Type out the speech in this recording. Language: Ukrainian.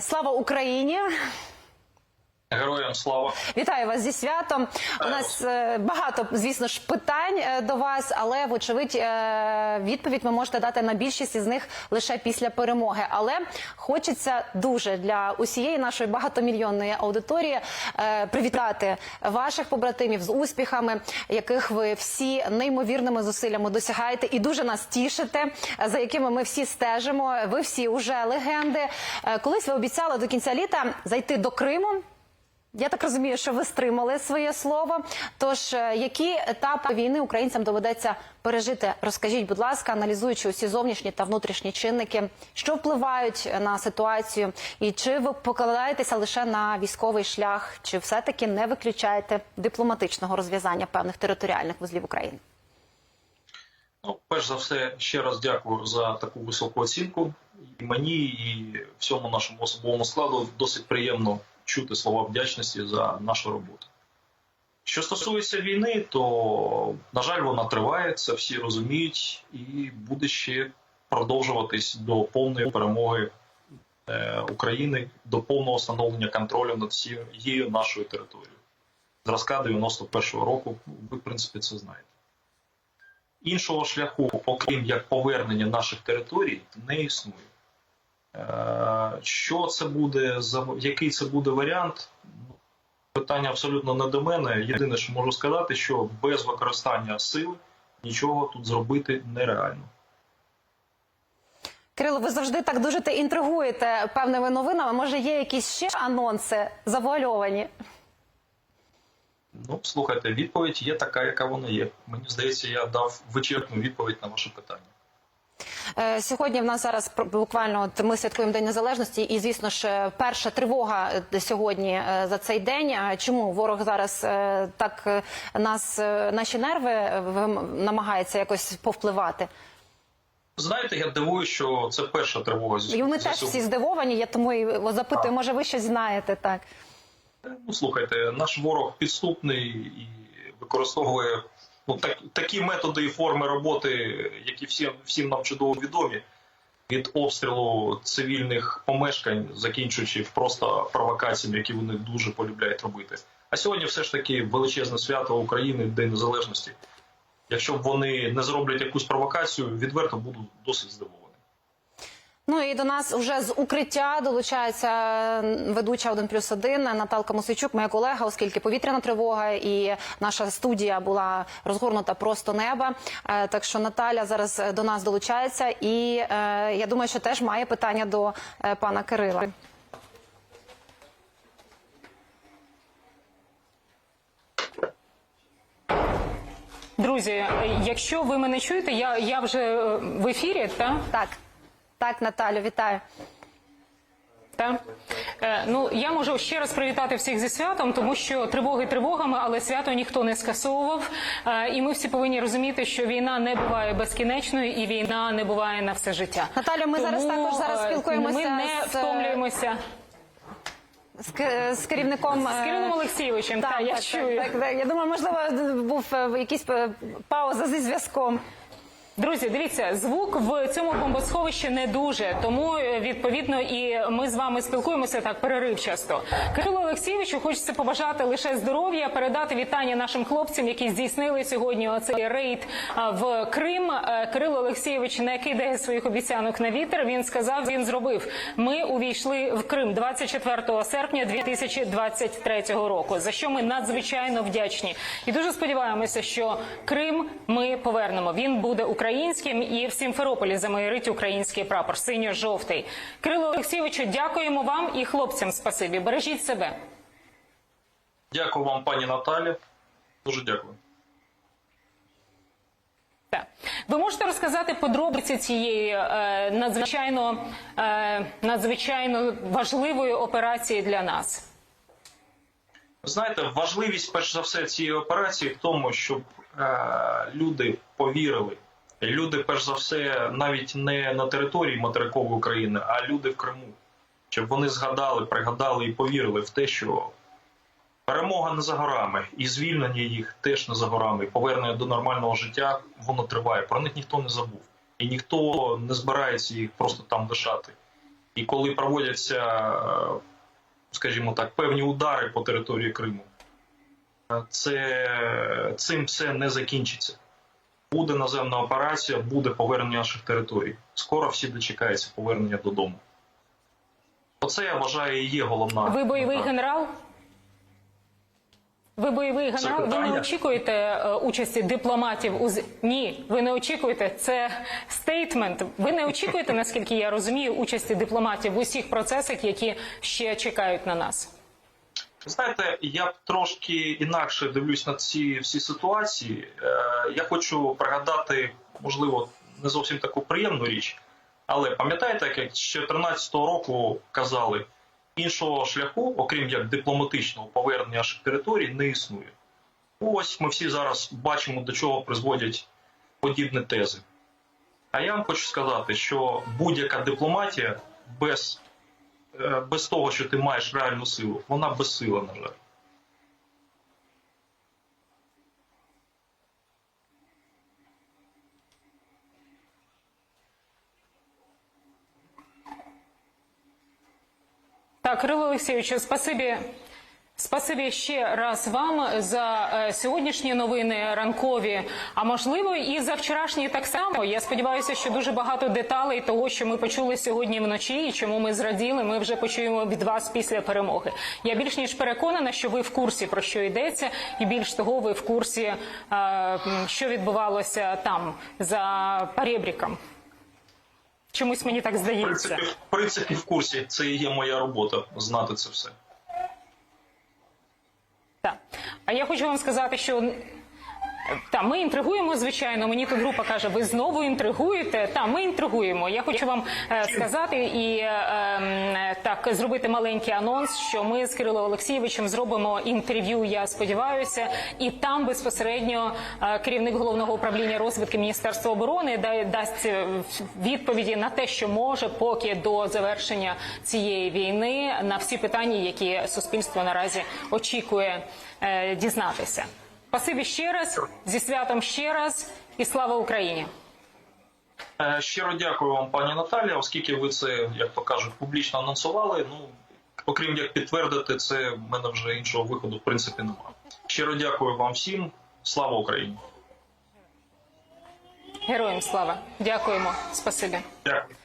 Слава Україні! Героям слава. Вітаю вас зі святом. У нас е, багато, звісно ж, питань е, до вас, але вочевидь е, відповідь ви можете дати на більшість із них лише після перемоги. Але хочеться дуже для усієї нашої багатомільйонної аудиторії привітати ваших побратимів з успіхами, яких ви всі неймовірними зусиллями досягаєте, і дуже нас тішите, за якими ми всі стежимо. Ви всі уже легенди. Колись ви обіцяли до кінця літа зайти до Криму. Я так розумію, що ви стримали своє слово. Тож, е, які етапи війни українцям доведеться пережити? Розкажіть, будь ласка, аналізуючи усі зовнішні та внутрішні чинники, що впливають на ситуацію, і чи ви покладаєтеся лише на військовий шлях, чи все-таки не виключаєте дипломатичного розв'язання певних територіальних вузлів України? Ну, перш за все, ще раз дякую за таку високу оцінку. І мені, і всьому нашому особовому складу досить приємно чути слова вдячності за нашу роботу. Що стосується війни, то, на жаль, вона триває, всі розуміють, і буде ще продовжуватись до повної перемоги е, України, до повного встановлення контролю над всією нашою територією. Зразка 91-го року, ви, в принципі, це знаєте. Іншого шляху, окрім як повернення наших територій, не існує. Що це буде, який це буде варіант? Питання абсолютно не до мене. Єдине, що можу сказати, що без використання сил нічого тут зробити нереально. Кирило, ви завжди так дуже те інтригуєте певними новинами. Може, є якісь ще анонси завуальовані? Ну, слухайте, відповідь є така, яка вона є. Мені здається, я дав вичерпну відповідь на ваше питання. Е, Сьогодні в нас зараз буквально от ми святкуємо День Незалежності, і звісно ж е, перша тривога е, сьогодні за цей день. Чому ворог зараз так нас наші нерви намагається якось повпливати? Знаєте, я дивую, що це перша тривога І ми теж всі здивовані. Я тому і запитую, може ви щось знаєте так? Ну, слухайте, наш ворог підступний і використовує ну, так, такі методи і форми роботи, які всім, всім нам чудово відомі. Від обстрілу цивільних помешкань, закінчуючи просто провокаціями, які вони дуже полюбляють робити. А сьогодні все ж таки величезне свято України, День Незалежності. Якщо б вони не зроблять якусь провокацію, відверто буду досить здивований. Ну і до нас вже з укриття долучається ведуча 1 плюс 1 Наталка Мосичук, моя колега, оскільки повітряна тривога і наша студія була розгорнута просто неба. Е, Так що Наталя зараз до нас долучається, і е, я думаю, що теж має питання до е, пана Кирила. Друзі, якщо ви мене чуєте, я, я вже е, в ефірі, так? Так, так, Наталю, вітаю. Та? Е, ну, я можу ще раз привітати всіх зі святом, тому що тривоги тривогами, але свято ніхто не скасовував. Е, і ми всі повинні розуміти, що війна не буває безкінечною і війна не буває на все життя. Наталю, ми зараз також зараз е, спілкуємося Ми не з, е, втомлюємося З, керівником з е, Кирилом Олексійовичем. та, я чую. Так, так. Я думаю, можливо, був е, якийсь е, пауза зі зв'язком. Друзі, дивіться, звук в цьому бомбосховищі не дуже, тому е, відповідно і ми з вами спілкуємося так переривчасто. Кирилу Олексійовичу хочеться побажати лише здоров'я, передати вітання нашим хлопцям, які здійснили сьогодні оцей рейд в Крим. Е, Кирило Олексійович не кидає своїх обіцянок на вітер. Він сказав, він зробив. Ми увійшли в Крим 24 серпня 2023 року. За що ми надзвичайно вдячні, і дуже сподіваємося, що Крим ми повернемо. Він буде українським і в Сімферополі замайорить український прапор синьо-жовтий. Кирило Олексійовичу, дякуємо вам і хлопцям. Спасибі. Бережіть себе. Дякую вам, пані Наталі. Дуже дякую. Так. Ви можете розказати подробиці цієї е, надзвичайно, е, надзвичайно важливої операції для нас? Знаєте, важливість, перш за все, цієї операції в тому, щоб е, люди повірили. Люди, перш за все, навіть не на території материкової України, а люди в Криму. Щоб вони згадали, пригадали і повірили в те, що перемога не за горами, і звільнення їх теж не за горами. Повернення до нормального життя воно триває. Про них ніхто не забув. І ніхто не збирається їх просто там лишати. І коли проводяться, скажімо так, певні удари по території Криму, це цим все не закінчиться. Буде наземна операція, буде повернення наших територій. Скоро всі дочекаються повернення додому. Оце я вважаю і є головна. Ви бойовий мета. генерал? Ви бойовий генерал? Ви не очікуєте е, участі дипломатів у ні, ви не очікуєте. Це стейтмент. Ви не очікуєте, наскільки я розумію, участі дипломатів в усіх процесах, які ще чекають на нас. Знаєте, я б трошки інакше дивлюсь на ці всі ситуації. Е, Я хочу пригадати, можливо, не зовсім таку приємну річ, але пам'ятаєте, як з 2014 року казали, іншого шляху, окрім як дипломатичного повернення наших територій, не існує. Ось ми всі зараз бачимо, до чого призводять подібні тези. А я вам хочу сказати, що будь-яка дипломатія без без того, що ти маєш реальну силу, вона безсила, на жаль. Так, Кирило Олексійовичу, спасибі. Спасибі ще раз вам за е, сьогоднішні новини ранкові. А можливо, і за вчорашні так само. Я сподіваюся, що дуже багато деталей того, що ми почули сьогодні вночі, і чому ми зраділи, ми вже почуємо від вас після перемоги. Я більш ніж переконана, що ви в курсі про що йдеться, і більш того, ви в курсі, е, що відбувалося там за перебріком. Чомусь мені так В здається. принципі, в принципі, в курсі це і є моя робота знати це все. Так. А я хочу вам сказати, що та ми інтригуємо, звичайно. Мені тут група каже, ви знову інтригуєте. Та ми інтригуємо. Я хочу вам е, сказати і е, ем, так зробити маленький анонс, що ми з Кирилом Олексійовичем зробимо інтерв'ю. Я сподіваюся, і там безпосередньо е, керівник головного управління розвідки Міністерства оборони да- дасть е, відповіді на те, що може, поки до завершення цієї війни, на всі питання, які суспільство наразі очікує е, дізнатися. Спасибі ще раз зі святом ще раз і слава Україні. Е, Щиро дякую вам, пані Наталія, оскільки ви це, як то кажуть, публічно анонсували. Ну, окрім як підтвердити, це в мене вже іншого виходу в принципі немає. Щиро дякую вам всім. Слава Україні! Героям слава. Дякуємо. Спасибі. Дякую.